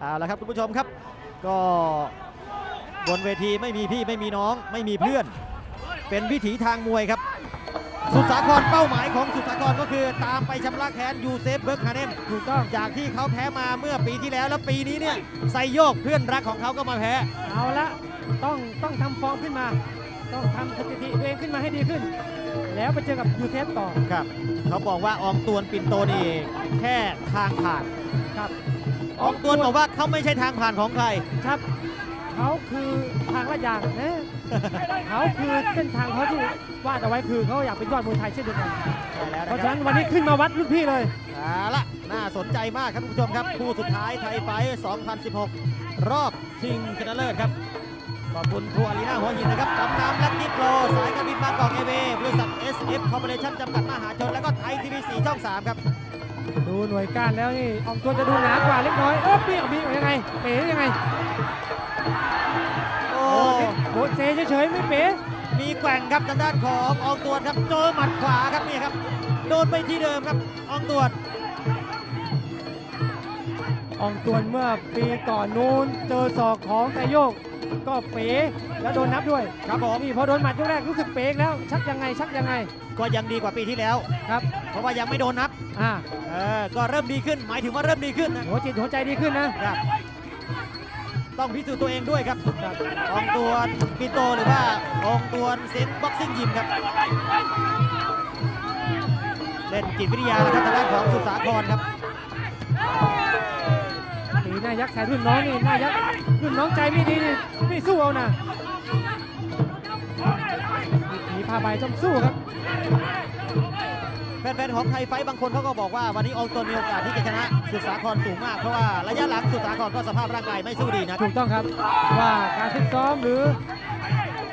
เอาละครับคุณผู้ชมครับ ก็บนเวทีไม่มีพี่ไม่มีน้อง ไม่มีเพื่อน เป็นวิถีทางมวยครับ สุดสาครเป้าหมายของสุดสาครก็คือตามไปชำระแค้นยูเซฟเบิร์กฮาเนมถูกต้องจากที่เขาแพ้มาเมื่อปีที่แล้วแล้วปีนี้เนี่ยไซโยกเพื่อนรักของเขาก็มาแพ้ เอาละต้องต้องทำฟอร์มขึ้นมา ต้องทำสถิติตัวเองขึ้นมาให้ดีขึ้น แล้วไปเจอกับยูเซฟต่อครับ เขาบอกว่าอองตวนปินโตนี่แค่ทางผ่านครับ อองตวนบอกว่าเขาไม่ใช่ทางผ่านของใคร ครับเขาคือทางลาดยางนะเขาคือเส้นทางเขาที่วาดเอาไว้คือเขาอยากเป็นยอดมวยไทยเช่นเดียวกันใช่แล้วเพนะราะคฉะรับนั้นวันนี้ขึ้นมาวัดรุ่นพี่เลยเอาละน่าสนใจมากครับคุณผู้ชมครับคู่สุดท้ายไทยไฟท์2016 รอบชิงชนะเลิศครับขอบคุณครูอารีนาหัวหินนะครับกำน้ำและกิฟโลสายการบินบางกอกเอเบริษัท SF Corporation จำกัดมหาชน แล้วก็ไทยทีวี4ช่อง 3 ครับ ดูหน่วยก้านแล้วนี่อองตัวจะดูหนากว่าเล็กน้อยเออเปี้ยงบี้ยังไงเป๋ยังไงโอ้โอ้โหเซเฉยๆไม่เป๋มีแกว่งครับทางด้านของอองตวนครับเจอหมัดขวาครับนี่ครับโดนไปที่เดิมครับอองตวนอองตวนเมื่อปีก่อนนู้นเจอศอกของไซโยก ก็เป๋แล้วโดนนับด้วยครับผมนี่พอโดนหมัดยกแรกรู้สึกเป๋อีกแล้วชักยังไงชักยังไง ก็ยังดีกว่าปีที่แล้วครับ เพราะว่ายังไม่โดนนับ อ่าเออก็เริ่มดีขึ้น หมายถึงว่าเริ่มดีขึ้นนะหัวจิตหัวใจดีขึ้นนะครับต้องพิสูจน์ตัวเองด้วยครับครับอองตวนปิโตหรือว่าอองตวนเซนบ็อกซิ่งยิมครับ เล่นจิตวิทยาแล้วครับทางด้านของสุสาครครับตีหน้ายักษ์ใส่รุ่นน้องนี่หน้ายักษ์รุ่นน้องใจไม่ดีนี่ไม่สู้เอานะมีผ้าใบต้องสู้ครับ แฟนๆของไทยไฟท์บางคนเขาก็บอกว่าวันนี้อองตวนมีโอกาสที่จะชนะสุสาครสูงมากเพราะว่าระยะหลังสุสาครก็สภาพร่างกายไม่สู้ดีนะถูกต้องครับว่าการฟิตซ้อมหรือ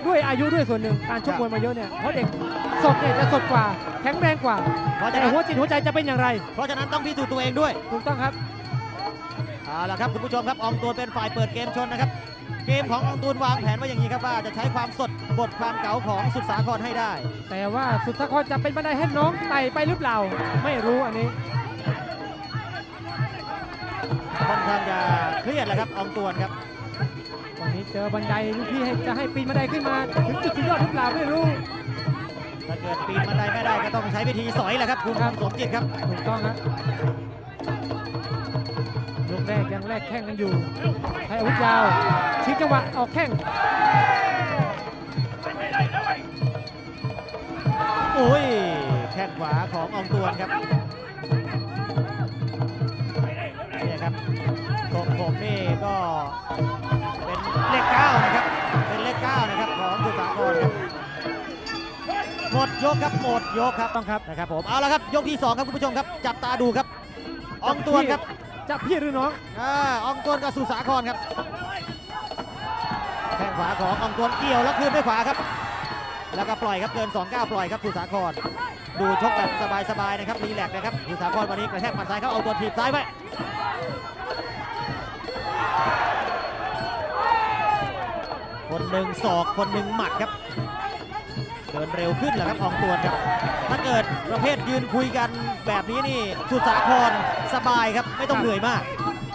ด้วยอายุด้วยส่วนหนึ่งการชกมวยมาเยอะเนี่ยเพราะเด็กสดเนี่ยจะสดกว่าแข็งแรงกว่าเพราะแต่ฉะนั้นหัวจิตหัวใจจะเป็นอย่างไร เพราะฉะนั้นต้องพิสูจน์ตัวเองด้วย ถูกต้องครับเอาละครับคุณผู้ชมครับอองตวนเป็นฝ่ายเปิดเกมชนนะครับ เกมของอองตวนวางแผนไว้อย่างนี้ครับว่าจะใช้ความสดบทความเก๋าของสุดสาครให้ได้ แต่ว่าสุดท้ายคนจะเป็นบันไดให้น้องไต่ไปหรือเปล่า ไม่รู้อันนี้ค่อนข้างจะเครียดแหละครับอองตวนครับวันนี้เจอบันไดลูกพี่ให้จะให้ปีนบันไดขึ้นมาถึงจุดสุดยอดหรือเปล่าไม่รู้ถ้าเกิดปีนบันไดไม่ได้ก็ต้องใช้วิธีสอยแหละครับคุณครับสมจิตครับถูกต้องฮะย กแรกยังแรกแข้งกันอยู่ใช้อาวุธยาวชิงจังหวะออกแข้งโอ้ยแข้งขวาของอองตวนครับเนี่ยครับทรงผมนี่ก็เป็นเลขเก้านะครับ เป็นเลขเก้านะครับของสุสาครครับหมดยกครับหมดยกครับต้องครับนะครับผมเอาละครับยกที่สองครับคุณผู้ชมครับ จับตาดูครับอองตวนครับ จะพี่หรือน้องอ่าอองตวนกับสุสาครครับแข้งขวาของอองตวนเกี่ยวแล้วคืนด้วยขวาครับ แล้วก็ปล่อยครับเกิน2ก้าปล่อยครับสุสาคร ดูชกแบบสบายๆนะครับรีแลกนะครับสุสาครวันนี้กระแทกหมัดซ้ายเขาเอาตัวถีบซ้ายไว้คนหนึ่งศอกคนหนึ่งหมัดครับ เดินเร็วขึ้นแหละครับอองตวนครับ ถ้าเกิดประเภทยืนคุยกันแบบนี้นี่สุสาครสบายครับไม่ต้องเหนื่อยมาก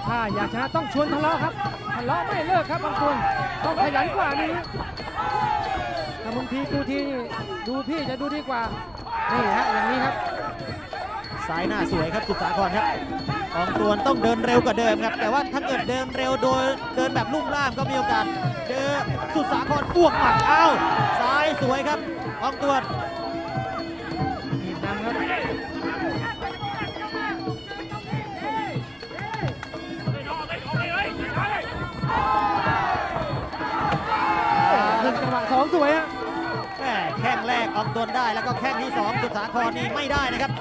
ถ้าอยากชนะต้องชวนทะเลาะครับทะเลาะไม่เลิกครับบางคนต้องขยันกว่านี้ถ้าบางทีดูทีนี่ดูพี่จะดูดีกว่านี่ฮะอย่างนี้ครับซ้ายหน้าสวยครับสุดสาครครับอองตวนต้องเดินเร็วกว่าเดิมครับ แต่ว่าถ้าเกิดเดินเร็วโดยเดินแบบลุ่มล่ามก็มีโอกาสเจอสุดสาครบวกหมัดอ้าวซ้าย สวยครับอองตวนทีมนำครับหนึ่งจังหวะสองสวยฮะแม่แข้งแรกอองตวนได้แล้วก็แข้งที่สองสุดสาครนี่ไม่ได้นะครับ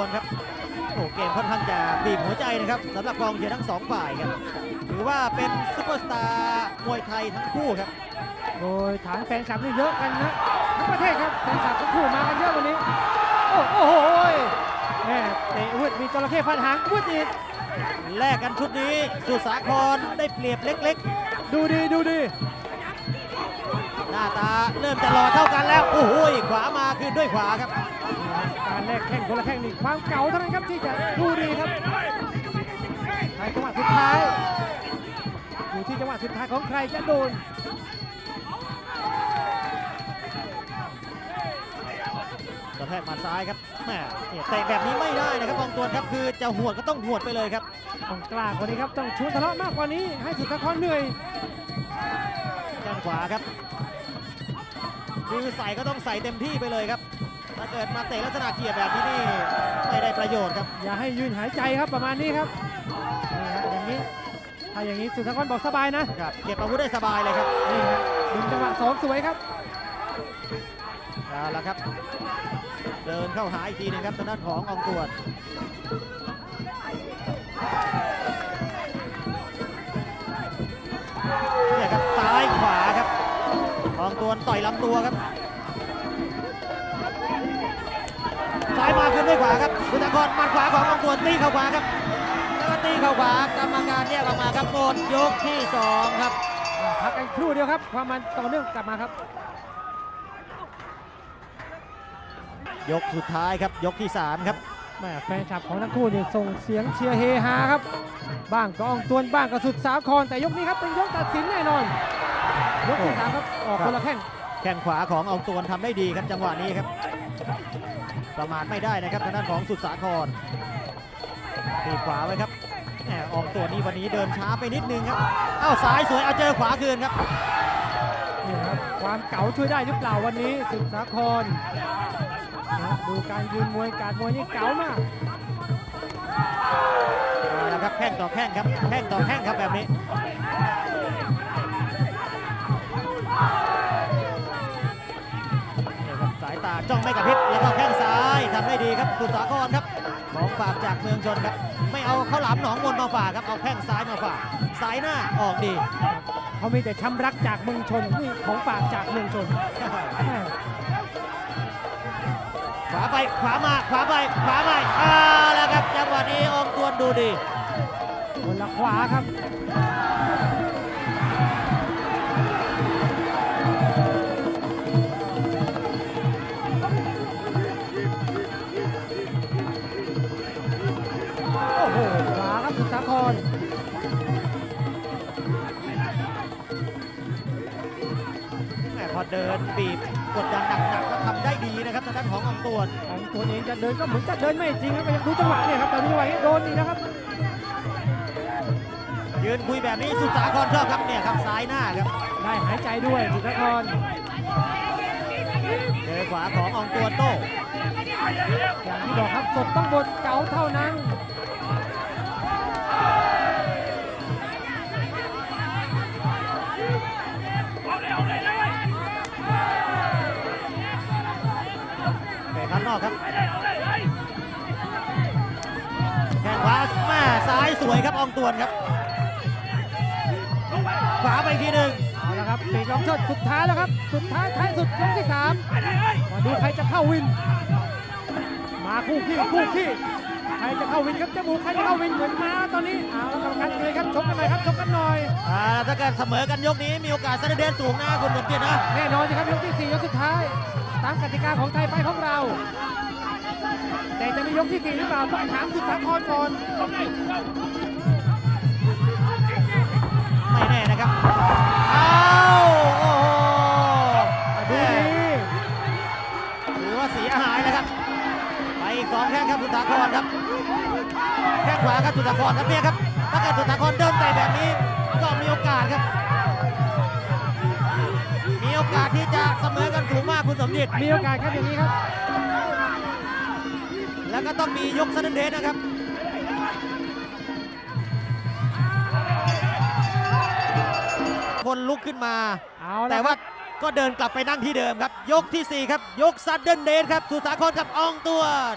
ดินครับอองตวนครับโอ้เกมค่อนข้างจะบีบหัวใจนะครับสำหรับกองเชียร์ทั้งสองฝ่ายครับถือว่าเป็นซุปเปอร์สตาร์มวยไทยทั้งคู่ครับโดยฐานแฟนคลับนี่เยอะกันนะทั้งประเทศครับแฟนคลับทั้งคู่มากันเยอะวันนี้ โอ้โอ้โหยแม่เตะวุดมีจระเข้ฟันหางวุดอีกแลกกันชุดนี้สุสาครได้เปรียบเล็กดูดีดูดีาตาเริ่มจะหล่อเท่ากันแล้ว โอ้โหขวามาคืนด้วยขวาครับการ แลกแข้งคนละแข้งนี่ความเก่าเท่านั้นครับที่จะดูดีครับในจังหวะสุดท้ายอยู่ที่จังหวะสุดท้ายของใครจะโดนกระแทกหมาซ้ายครับแม่เนี่ยเตะแบบนี้ไม่ได้นะครับบองตวนครับคือจะหวดก็ต้องหวดไปเลยครับต้องกล้ากว่านี้ครับต้องชวนทะเลาะมากกว่านี้ให้สุดสาครเหนื่อยแข้งขวาครับคือใส่ก็ต้องใส่เต็มที่ไปเลยครับ ถ้าเกิดมาเตะลักษณะเขี่ยแบบนี้นี่ไม่ได้ประโยชน์ครับ อย่าให้ยืนหายใจครับประมาณนี้ครับนี่ฮะอย่างนี้ถ้าอย่างนี้สุดสาครบอกสบายนะครับเก็บอาวุธได้สบายเลยครับนี่ฮะดึงจังหวะสองสวยครับเอาละครับ เดินเข้าหาอีกทีหนึงครับทางด้านของอองตวนเนี่ยครับซ้ายขวาครับอองตวนต่อยลำตัวครับ มาขึ้นด้วยขวาครับคุณตะกรหมัดขวาของอองตวนตีเข้าขวาครับแล้วก็ตีเข้าขวากรรมการแยกออกมาครับหมดยกที่สองครับพักกันครู่เดียวครับ ความมันต่อเนื่องกลับมาครับ ยกสุดท้ายครับยกที่สามครับแม่แฟนคลับของทั้งคู่เนี่ยส่งเสียงเชียร์เฮฮาครับ บ้างก็อองตวนบ้างก็สุดสาครแต่ยกนี้ครับเป็นยกตัดสินแน่นอน ยกที่สามครับออกคนละแข้งแข้งขวาของอองตวนทำได้ดีครับจังหวะนี้ครับ ประมาทไม่ได้นะครับทางด้านของสุดสาครตีขวาไว้ครับแหมอองตวนนี่วันนี้เดินช้าไปนิดนึงครับเอ้าซ้ายสวยเอาเจอขวาคืนครับนี่ครับ ความเก๋าช่วยได้หรือเปล่าวันนี้สุดสาครนะดูการยืนมวยการมวยนี่เก๋ามากเอาละครับแข้งต่อแข้งครับแข้งต่อแข้งครับแบบนี้ จ้องไม่กระพริบแล้วก็แข้งซ้ายทำได้ดีครับสุดสาครครับของฝากจากเมืองชนครับไม่เอาข้าวหลามหนองมนมาฝากครับเอาแข้งซ้ายมาฝากสายหน้าออกดีเขามีแต่ช้ำรักจากเมืองชนนี่ของฝากจากเมืองชนแม่ขวาไปขวามาขวาไปขวาไปอ่าแล้วครับจังหวะนี้อองตวนดูดีคนละขวาครับ ครับสุดสาครแหมพอเดินบีบกดดันหนักๆก็ทำได้ดีนะครับทางด้านของอองตวนของตัวเองจะเดินก็เหมือนจะเดินไม่จริงครับดูจังหวะเนี่ยครับแต่ดูจังหวะนี้โดนอีกนะครับ ยืนคุยแบบนี้สุดสาครชอบครับเนี่ยครับซ้ายหน้าครับได้หายใจด้วยสุดสาครเจอขวาของอองตวนโต้อย่างที่บอกครับสดต้องบดเก๋าเท่านั้น อกครับแข้งขวาแม่ซ้ายสวยครับอองตวนครับ ขวาไปอีกทีหนึ่งเอาละครับปีกลองชดสุดท้ายแล้วครับ สุดท้ายท้ายสุดยกที่สามมาดูใครจะเข้าวิน มาคู่ขี้คู่ขี้ใครจะเข้าวินครับจมูกใครจะเข้าวินเหมือนมาตอนนี้เอาละกรรมการเลยครับชกกันหน่อยครับชกกันหน่อยอ่าถ้าเกิดเสมอกันยกนี้มีโอกาสซัดเดนสูงนะคุณสมเกียรตินะแน่นอนสิครับยกที่สี่ยกสุดท้าย ตามกติกาของไทยไปของเรา แต่จะมียกที่สี่หรือเปล่าต้องถามสุดสาครก่อนไม่แน่นะครับอ้าวโอ้โหดูแม่ดีถือว่าเสียหายนะครับ ไปอีกสองแข้งครับสุทธาครครับ แข้งขวาครับสุทธาครครับเนี่ยครับ คุณสมจิตมีโอกาสครับอย่างนี้ครับ แล้วก็ต้องมียกซัดเดนนะครับคนลุกขึ้นมาเอาละแต่คว่ารับก็เดินกลับไปนั่งที่เดิมครับ ยกทีสี่4 ครับ ยกซัดเดิลเดนครับ สุสาครกับอองตวน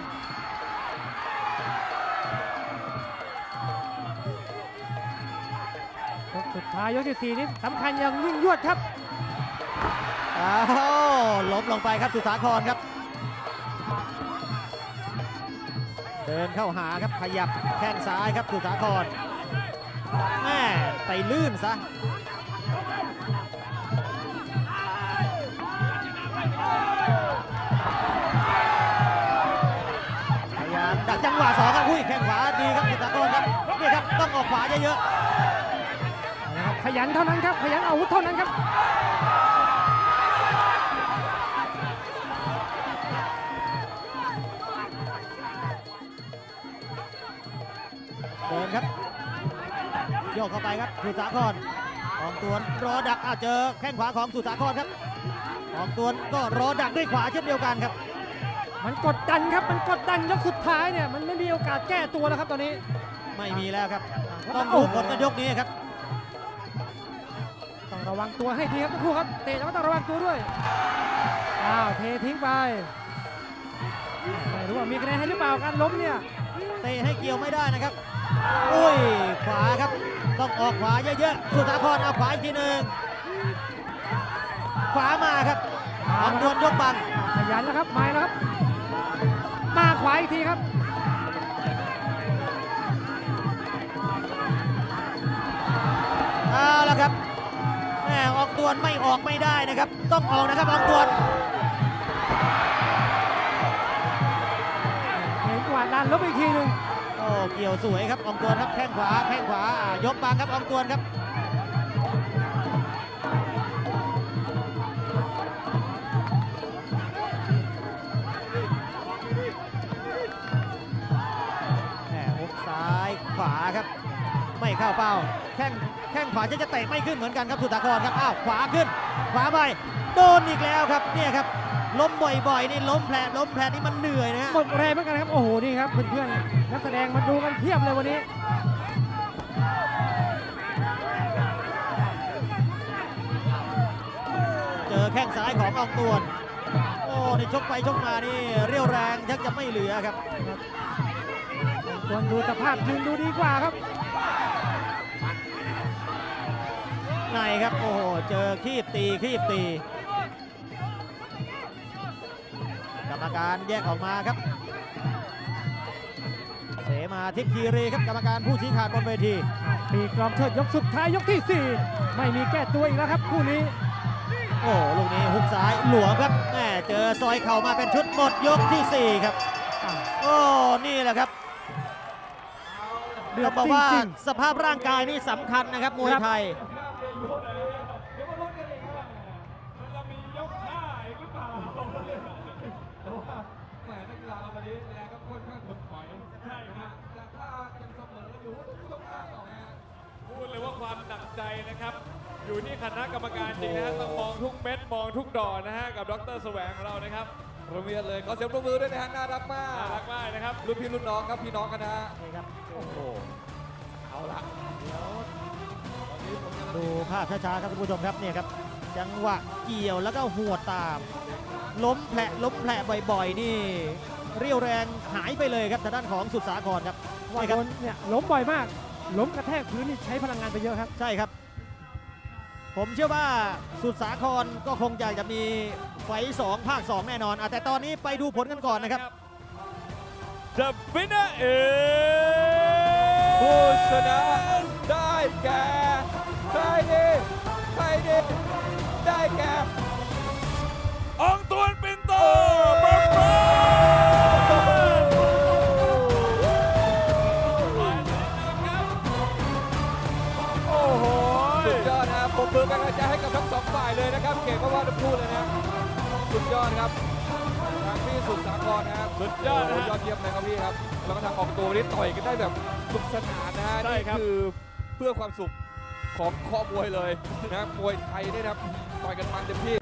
ยกสุดท้ายยกที่สี่นี้สำคัญอย่างยิ่งยวดครับ้าล้มลงไปครับสุสาครครับ เดินเข้าหาครับขยับแข้งซ้ายครับสุสาครแม่ไปลื่นซะพยายามดักจังหวะสองครับหุ้ยแข้งขวาดีครับสุสาครครับนี่ครับต้องออกขวาเยอะๆขยันเท่านั้นครับ ขยันอาวุธเท่านั้นครับ เดินครับ โยกเข้าไปครับสุสาครอองตวนรอดักอาเจอแข้งขวาของสุสาครครับอองตวนก็รอดักด้วยขวาเช่นเดียวกันครับ มันกดดันครับมันกดดันยกสุดท้ายเนี่ยมันไม่มีโอกาสแก้ตัวแล้วครับตอนนี้ ไม่มีแล้วครับ ต้องดูผลกันยกนี้ครับต้องระวังตัวให้ดีครับทุกคู่ครับเตะแล้วก็ต้องระวังตัวด้วยอ้าวเททิ้งไปไม่รู้ว่ามีคะแนนให้หรือเปล่าการล้มเนี่ยเตะให้เกี่ยวไม่ได้นะครับ อุ้ย ขวาครับ ต้องออกขวาเยอะๆ สุสาครเอาขวาอีกทีหนึ่งขวามาครับอองตวนยกบังขยันแล้วครับมาแล้วครับ มาขวาอีกทีครับเอาละครับแหมออกตวนไม่ออกไม่ได้นะครับ ต้องออกนะครับออกตวนเห็นกวาดดันลบอีกทีหนึ่งโอ้ เกี่ยวสวยครับอองตวนครับแข้งขวาแข้งขวายกบังครับอองตวนครับแหมฮุกซ้ายขวาครับ ไม่เข้าเป้า แข้งแข้งขวาจะจะเตะไม่ขึ้นเหมือนกันครับสุตาครครับอ้าวขวาขึ้น ขวาไปโดนอีกแล้วครับเนี่ยครับ ล้มบ่อยๆนี่ล้มแผลล้มแผลนี่มันเหนื่อยนะฮะหมดแรงเหมือนกันครับโอ้โหนี่ครับเพื่อนๆนักแสดงมาดูกันเพียบเลยวันนี้เจอแข้งซ้ายของอองตวนโอ้ในชกไปชกมานี่เรี่ยวแรงชักจะไม่เหลือครับควรดูสภาพยืนดูดีกว่าครับในครับโอ้โหเจอคีบตีคีบตี รรมการแยกออกมาครับ เสมาทิพย์คีรีครับกรรมการผู้ชี้ขาดบนเวทีปีกรอมเชิดยกสุดท้ายยกที่ 4 ไม่มีแก้ตัวอีกแล้วครับ คู่นี้ โอ้ลูกนี้หุกซ้ายหลวมครับแหมเจอซอยเข่ามาเป็นชุดหมดยกทีสี่4 ครับ โอ้นี่แหละครับเดือเราดบอกจว่าริงสภาพร่างกายนี่สำคัญนะครับมวยครับไทย แหมนักกีฬาเราวันนี้แรงก็ค่อนข้างถดถอยใช่ฮะแต่ถ้ายังเสมออยู่ต้องหน้าต่อนะฮะ พูดเลยว่าความหนักใจนะครับ อยู่ที่คณะกรรมการจริงนะฮะต้องมองทุกเม็ดมองทุกดอกนะฮะกับดรแสวงของเรานะครับโรงเรียนเลยขอเสียงปรบมือด้วยนะฮะน่ารักมาน่ากรักมากนะครับ รุ่นพี่รุ่นน้องครับพี่น้องกันนะฮะนี่ครับโอ้โหเอาละเดี๋ยวตอนนี้ผมจะดูภาพช้าๆครับคุณผู้ชมครับเนี่ยครับ จังหวะเกี่ยวแล้วก็หัวดตาม ล้มแผลล้มแผลบ่อยๆ นี่ เรี่ยวแรงหายไปเลยครับทางด้านของสุดสาครครับว่านี่คโดรับนเนี่ยล้มบ่อยมาก ล้มกระแทกพื้นนี่ใช้พลังงานไปเยอะครับ ใช่ครับ ผมเชื่อว่าสุดสาครก็คงอยากจะมีไฟสองภาค2แน่นอนอแต่ตอนนี้ไปดูผลกันก่อนนะครับ The winner is ผู้ชนะได้แก่ใครดีใครดีได้แก่ บมือเป็นกำลัใจให้กับทั้งสองฝ่ายเลยนะครับ เก่งก็ว่าทุกคู่เลยนะสุดยอดครับทางพี่สุดสาครนะครับสุดยอดนะฮยอดเยี่ยมเลยครับพี่ครับ แล้วก็ทางออกตัวนี้ต่อยกันได้แบบสุขสนานนะฮะนี่คือเพื่อความสุขของคอบวยเลยนะครบวยไทยเนี่ครับต่อยกันมันเต็มที่